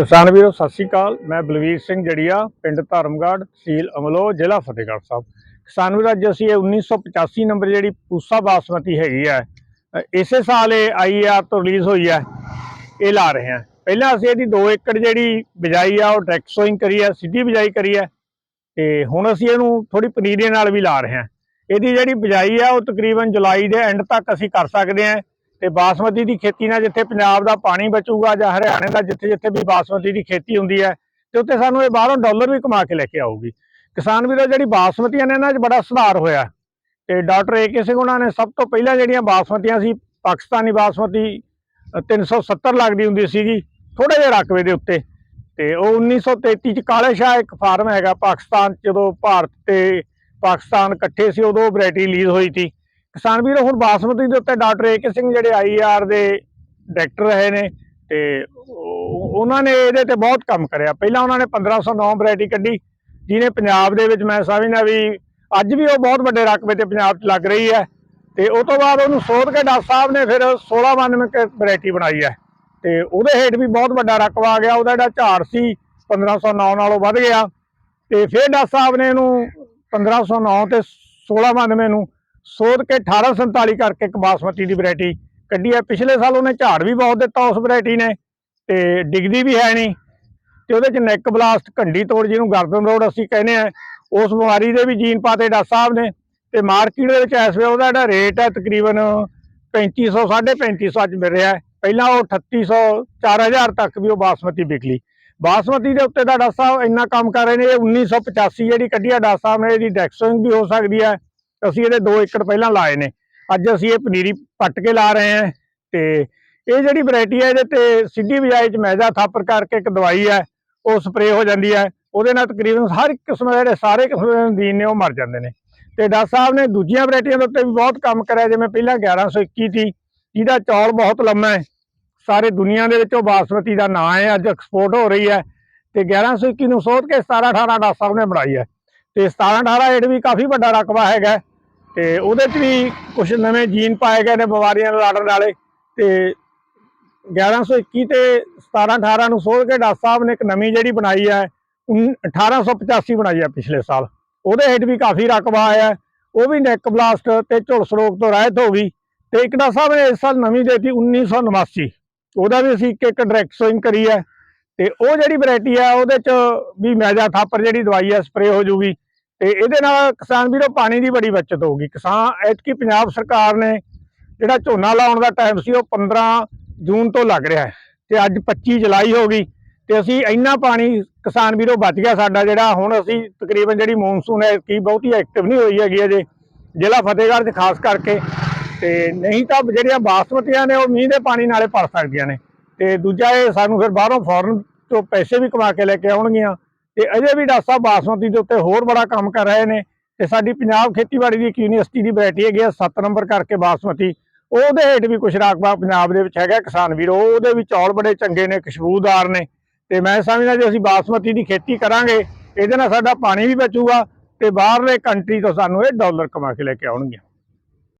ਕਿਸਾਨ ਵੀਰੋ, ਸਤਿ ਸ਼੍ਰੀ ਅਕਾਲ। ਮੈਂ ਬਲਵੀਰ ਸਿੰਘ ਜੜੀਆ, ਪਿੰਡ ਧਰਮਗੜ੍ਹ, ਤਹਿਸੀਲ ਅਮਲੋ, ਜ਼ਿਲ੍ਹਾ ਫਤਿਹਗੜ੍ਹ ਸਾਹਿਬ। ਕਿਸਾਨ ਵੀਰੋ, ਅੱਜ ਅਸੀਂ ਇਹ 1985 ਨੰਬਰ ਜਿਹੜੀ ਪੂਸਾ ਬਾਸਮਤੀ ਹੈਗੀ ਹੈ ਇਸੇ ਸਾਲ ਇਹ ਆਈਆਰ ਤੋਂ ਰਿਲੀਜ਼ ਹੋਈ ਹੈ, ਇਹ ਲਾ ਰਹੇ ਹਾਂ। ਪਹਿਲਾਂ ਅਸੀਂ ਇਹਦੀ 2 ਏਕੜ ਜਿਹੜੀ ਬਿਜਾਈ ਆ, ਉਹ ਡਾਇਰੈਕਟ ਸੋਇੰਗ ਕਰੀ ਹੈ, ਸਿੱਧੀ ਬਿਜਾਈ ਕਰੀ ਹੈ, ਤੇ ਹੁਣ ਅਸੀਂ ਇਹਨੂੰ ਥੋੜੀ ਪਨੀਰੀ ਨਾਲ ਵੀ ਲਾ ਰਹੇ ਹਾਂ। ਇਹਦੀ ਜਿਹੜੀ ਬਿਜਾਈ ਆ, ਉਹ ਤਕਰੀਬਨ ਜੁਲਾਈ ਦੇ ਐਂਡ ਤੱਕ ਅਸੀਂ ਕਰ ਸਕਦੇ ਹਾਂ। ਤੇ ਬਾਸਮਤੀ ਦੀ ਖੇਤੀ ਨਾਲ ਜਿੱਥੇ ਪੰਜਾਬ ਦਾ ਪਾਣੀ ਬਚੂਗਾ ਜਾਂ ਹਰਿਆਣੇ ਦਾ ਜਿੱਥੇ ਜਿੱਥੇ ਵੀ ਬਾਸਮਤੀ ਦੀ ਖੇਤੀ ਹੁੰਦੀ ਹੈ ਤੇ ਉੱਥੇ ਸਾਨੂੰ ਇਹ ਬਾਹਰੋਂ ਡਾਲਰ ਵੀ ਕਮਾ ਕੇ ਲੈ ਕੇ ਆਊਗੀ। ਕਿਸਾਨ ਵੀਰੋ ਜਿਹੜੀ ਬਾਸਮਤੀਆਂ ਨੇ ਇਹਨਾਂ 'ਚ ਬੜਾ ਸੁਧਾਰ ਹੋਇਆ। ਤੇ ਡਾਕਟਰ ਏ ਕੇ ਸਿੰਘ ਉਹਨਾਂ ਨੇ ਸਭ ਤੋਂ ਪਹਿਲਾਂ ਜਿਹੜੀਆਂ ਬਾਸਮਤੀਆਂ ਸੀ ਪਾਕਿਸਤਾਨੀ ਬਾਸਮਤੀ ਅ, 370 ਲੱਗਦੀ ਹੁੰਦੀ ਸੀਗੀ ਥੋੜੇ ਜਿਹੇ ਰਕਬੇ ਦੇ ਉੱਤੇ। ਤੇ ਉਹ 1933 ਚ ਕਾਲੇ ਸ਼ਾਹ ਇੱਕ ਫਾਰਮ ਹੈਗਾ ਪਾਕਿਸਤਾਨ ਜਦੋਂ ਭਾਰਤ ਤੇ ਪਾਕਿਸਤਾਨ ਇਕੱਠੇ ਸੀ ਉਦੋਂ ਵੈਰਾਈਟੀ ਰਿਲੀਜ਼ ਹੋਈ ਸੀ ਕਿਸਾਨ ਵੀਰ, ਹੁਣ ਬਾਸਮਤੀ ਦੇ ਉੱਤੇ ਡਾਕਟਰ ਏ ਸਿੰਘ ਜਿਹੜੇ ਆਈਆਰ ਦੇ ਡਾਇਰੈਕਟਰ ਰਹੇ ਨੇ ਤੇ ਉਹਨਾਂ ਨੇ ਇਹਦੇ ਤੇ ਬਹੁਤ ਕੰਮ ਕਰਿਆ। ਪਹਿਲਾਂ ਉਹਨਾਂ ਨੇ 1509 ਵੈਰਾਈਟੀ ਕੱਢੀ, ਜਿਹਨੇ ਪੰਜਾਬ ਦੇ ਵਿੱਚ ਮੈਂ ਸਮਝਦਾ ਵੀ ਅੱਜ ਵੀ ਉਹ ਬਹੁਤ ਵੱਡੇ ਰਕਬੇ ਤੇ ਪੰਜਾਬ 'ਚ ਲੱਗ ਰਹੀ ਹੈ ਤੇ ਉਸ ਤੋਂ ਬਾਅਦ ਉਹਨੂੰ ਸੋਧ ਕੇ ਡਾਕਟਰ ਸਾਹਿਬ ਨੇ ਫਿਰ 1692 ਵੈਰਾਈਟੀ ਬਣਾਈ ਹੈ। ਤੇ ਉਹਦੇ ਹੇਠ ਵੀ ਬਹੁਤ ਵੱਡਾ ਰਕਬਾ ਆ ਗਿਆ, ਉਹਦਾ ਜਿਹੜਾ ਝਾੜ ਸੀ 1509 ਨਾਲੋਂ ਵੱਧ ਗਿਆ। ਤੇ ਫਿਰ ਡਾਕਟਰ ਸਾਹਿਬ ਨੇ ਇਹਨੂੰ 1509 ਤੇ 1692 ਨੂੰ ਸੋਧ ਕੇ 1847 ਕਰਕੇ ਇੱਕ ਬਾਸਮਤੀ ਦੀ ਵੈਰਾਈਟੀ ਕੱਢੀ ਹੈ। ਪਿਛਲੇ ਸਾਲ ਉਹਨੇ ਝਾੜ ਵੀ ਬਹੁਤ ਦਿੱਤਾ ਉਸ ਵੈਰਾਈਟੀ ਨੇ ਤੇ ਡਿੱਗਦੀ ਵੀ ਹੈ ਨਹੀਂ ਤੇ ਉਹਦੇ ਚ ਨੈਕ ਬਲਾਸਟ ਘੰਡੀ ਤੋੜ ਜਿਹਨੂੰ ਗਰਦਨ ਰੋਡ ਅਸੀਂ ਕਹਿੰਦੇ ਆ ਉਸ ਬਿਮਾਰੀ ਦੇ ਵੀ ਜੀਨ ਪਾਤੇ ਡਾਕਟਰ ਸਾਹਿਬ ਨੇ ਤੇ ਮਾਰਕੀਟ ਦੇ ਵਿੱਚ ਇਸ ਵੇਲੇ ਉਹਦਾ ਜਿਹੜਾ ਰੇਟ ਹੈ ਤਕਰੀਬਨ 3500 3550 ਅੱਜ ਮਿਲ ਰਿਹਾ ਪਹਿਲਾਂ ਉਹ 3800 4000 ਤੱਕ ਵੀ ਉਹ ਬਾਸਮਤੀ ਵਿਕਲੀ ਬਾਸਮਤੀ ਦੇ ਉੱਤੇ ਦਾ ਡਾਕਟਰ ਸਾਹਿਬ ਇੰਨਾ ਕੰਮ ਕਰ ਰਹੇ ਨੇ, ਇਹ 1985 ਜਿਹੜੀ ਕੱਢੀ ਆ ਡਾਕਟਰ ਸਾਹਿਬ ਨੇ ਇਹਦੀ ਡੈਕਸੋਇੰਗ ਵੀ ਹੋ ਸਕਦੀ ਹੈ। ਅਸੀਂ ਇਹਦੇ 2 ਏਕੜ ਪਹਿਲਾਂ ਲਾਏ ਨੇ। ਅੱਜ ਅਸੀਂ ਇਹ ਪਨੀਰੀ ਪੱਟ ਕੇ ਲਾ ਰਹੇ ਹਾਂ ਤੇ ਇਹ ਜਿਹੜੀ ਵੈਰਾਈਟੀ ਹੈ ਇਹਦੇ ਤੇ ਸਿੱਧੀ ਬਜਾਏ ਚ ਮੈਜ਼ਾ ਥਾਪਰ ਕਰਕੇ ਇੱਕ ਦਵਾਈ ਹੈ, ਉਹ ਸਪਰੇਅ ਹੋ ਜਾਂਦੀ ਹੈ। ਉਹਦੇ ਨਾਲ ਤਕਰੀਬਨ ਹਰ ਇੱਕ ਕਿਸਮ ਦੇ ਜਿਹੜੇ ਸਾਰੇ ਕਿਸਮ ਦੇ ਨਦੀਨ ਨੇ ਉਹ ਮਰ ਜਾਂਦੇ ਨੇ। ਤੇ ਡਾਕਟਰ ਸਾਹਿਬ ਨੇ ਦੂਜੀਆਂ ਵੈਰਾਈਟੀਆਂ ਦੇ ਉੱਤੇ ਵੀ ਬਹੁਤ ਕੰਮ ਕਰਿਆ, ਜਿਵੇਂ ਪਹਿਲਾਂ 1121 ਸੀ ਜਿਹਦਾ ਚੌਲ ਬਹੁਤ ਲੰਮਾ ਹੈ। ਸਾਰੇ ਦੁਨੀਆ ਦੇ ਵਿੱਚ ਉਹ ਬਾਸਮਤੀ ਦਾ ਨਾਂ ਹੈ, ਅੱਜ ਐਕਸਪੋਰਟ ਹੋ ਰਹੀ ਹੈ। ਤੇ 1121 ਨੂੰ ਸੋਧ ਕੇ 17 18 ਡਾਕਟਰ ਸਾਹਿਬ ਨੇ ਬਣਾਈ ਹੈ। ਤੇ 17 18 ਹੇਠ ਵੀ ਕਾਫੀ ਵੱਡਾ ਰਕਬਾ ਹੈਗਾ ਤੇ ਉਹਦੇ 'ਚ ਵੀ ਕੁਝ ਨਵੇਂ ਜੀਨ ਪਾਏ ਗਏ ਨੇ ਬਿਮਾਰੀਆਂ ਨਾਲ ਲੜਨ ਵਾਲੇ ਤੇ 1121 ਤੇ 17 18 ਨੂੰ ਸੋਧ ਕੇ ਡਾਕਟਰ ਸਾਹਿਬ ਨੇ ਇੱਕ ਨਵੀਂ ਜਿਹੜੀ ਬਣਾਈ ਹੈ, ਉਨ- 1885 ਬਣਾਈ ਹੈ ਪਿਛਲੇ ਸਾਲ। ਉਹਦੇ ਹੇਠ ਵੀ ਕਾਫੀ ਰਕਬਾ ਆਇਆ ਉਹ ਵੀ ਨੈਕ ਬਲਾਸਟ ਤੇ ਝੁਲਸ ਰੋਗ ਤੋਂ ਰਹਿਤ ਹੋ ਗਈ ਤੇ ਇੱਕ ਡਾਕਟਰ ਸਾਹਿਬ ਨੇ ਇਸ ਸਾਲ ਨਵੀਂ ਦੇਤੀ 1989 ਉਹਦਾ ਵੀ ਅਸੀਂ ਇੱਕ ਇੱਕ ਡਾਇਰੈਕਟ ਸੋਇੰਗ ਕਰੀ ਹੈ। ਤੇ ਉਹ ਜਿਹੜੀ ਵੈਰਾਈਟੀ ਹੈ, ਉਹਦੇ ਚ ਵੀ ਮੈਜਾ ਥਾਪਰ ਜਿਹੜੀ ਦਵਾਈ ਹੈ ਸਪਰੇਅ ਹੋ ਜੂਗੀ। ਤੇ ਇਹਦੇ ਨਾਲ ਕਿਸਾਨ ਵੀਰੋ ਪਾਣੀ ਦੀ ਬੜੀ ਬਚਤ ਹੋਊਗੀ। ਕਿਸਾਨ, ਐਤਕੀ ਪੰਜਾਬ ਸਰਕਾਰ ਨੇ ਜਿਹੜਾ ਝੋਨਾ ਲਾਉਣ ਦਾ ਟਾਈਮ ਸੀ, ਉਹ 15 ਜੂਨ ਤੋਂ ਲੱਗ ਰਿਹਾ ਹੈ ਤੇ ਅੱਜ 25 ਜੁਲਾਈ ਹੋ ਗਈ ਤੇ ਅਸੀਂ ਇੰਨਾ ਪਾਣੀ ਕਿਸਾਨ ਵੀਰੋ ਬਚ ਗਿਆ ਸਾਡਾ ਜਿਹੜਾ, ਹੁਣ ਅਸੀਂ ਤਕਰੀਬਨ ਜਿਹੜੀ ਮੌਨਸੂਨ ਹੈ ਕੀ ਬਹੁਤੀ ਐਕਟਿਵ ਨਹੀਂ ਹੋਈ ਹੈਗੀ ਅਜੇ। ਜ਼ਿਲ੍ਹਾ ਫਤਿਹਗੜ੍ਹ 'ਚ ਖਾਸ ਕਰਕੇ ਤੇ ਨਹੀਂ ਤਾਂ ਜਿਹੜੀਆਂ ਬਾਸਮਤੀਆਂ ਨੇ, ਉਹ ਮੀਂਹ ਦੇ ਪਾਣੀ ਨਾਲੇ ਭਰ ਸਕਦੀਆਂ ਨੇ। ਤੇ ਦੂਜਾ ਇਹ ਸਾਨੂੰ ਫਿਰ ਬਾਹਰੋਂ ਫੋਰਨ ਤੋਂ ਪੈਸੇ ਵੀ ਕਮਾ ਕੇ ਲੈ ਕੇ ਆਉਣਗੀਆਂ। ਤੇ ਅਜੇ ਵੀ ਡਾਕਟਰ ਸਾਹਿਬ ਬਾਸਮਤੀ ਦੇ ਉੱਤੇ ਹੋਰ ਬੜਾ ਕੰਮ ਕਰ ਰਹੇ ਨੇ ਤੇ ਸਾਡੀ ਪੰਜਾਬ ਖੇਤੀਬਾੜੀ ਦੀ ਇੱਕ ਯੂਨੀਵਰਸਿਟੀ ਦੀ ਵੈਰਾਈਟੀ ਹੈਗੀ ਆ 7 ਨੰਬਰ ਕਰਕੇ ਬਾਸਮਤੀ। ਉਹਦੇ ਹੇਠ ਵੀ ਕੁਛ ਰਕਬਾ ਪੰਜਾਬ ਦੇ ਵਿੱਚ ਹੈਗਾ ਕਿਸਾਨ ਵੀਰੋ, ਉਹਦੇ ਵੀ ਚੌਲ ਬੜੇ ਚੰਗੇ ਨੇ, ਖੁਸ਼ਬੂਦਾਰ ਨੇ। ਤੇ ਮੈਂ ਸਮਝਦਾ ਜੇ ਅਸੀਂ ਬਾਸਮਤੀ ਦੀ ਖੇਤੀ ਕਰਾਂਗੇ, ਇਹਦੇ ਨਾਲ ਸਾਡਾ ਪਾਣੀ ਵੀ ਬਚੂਗਾ ਤੇ ਬਾਹਰਲੇ ਕੰਟਰੀ ਤੋਂ ਸਾਨੂੰ ਇਹ ਡਾਲਰ ਕਮਾ ਕੇ ਲੈ ਕੇ ਆਉਣਗੀਆਂ।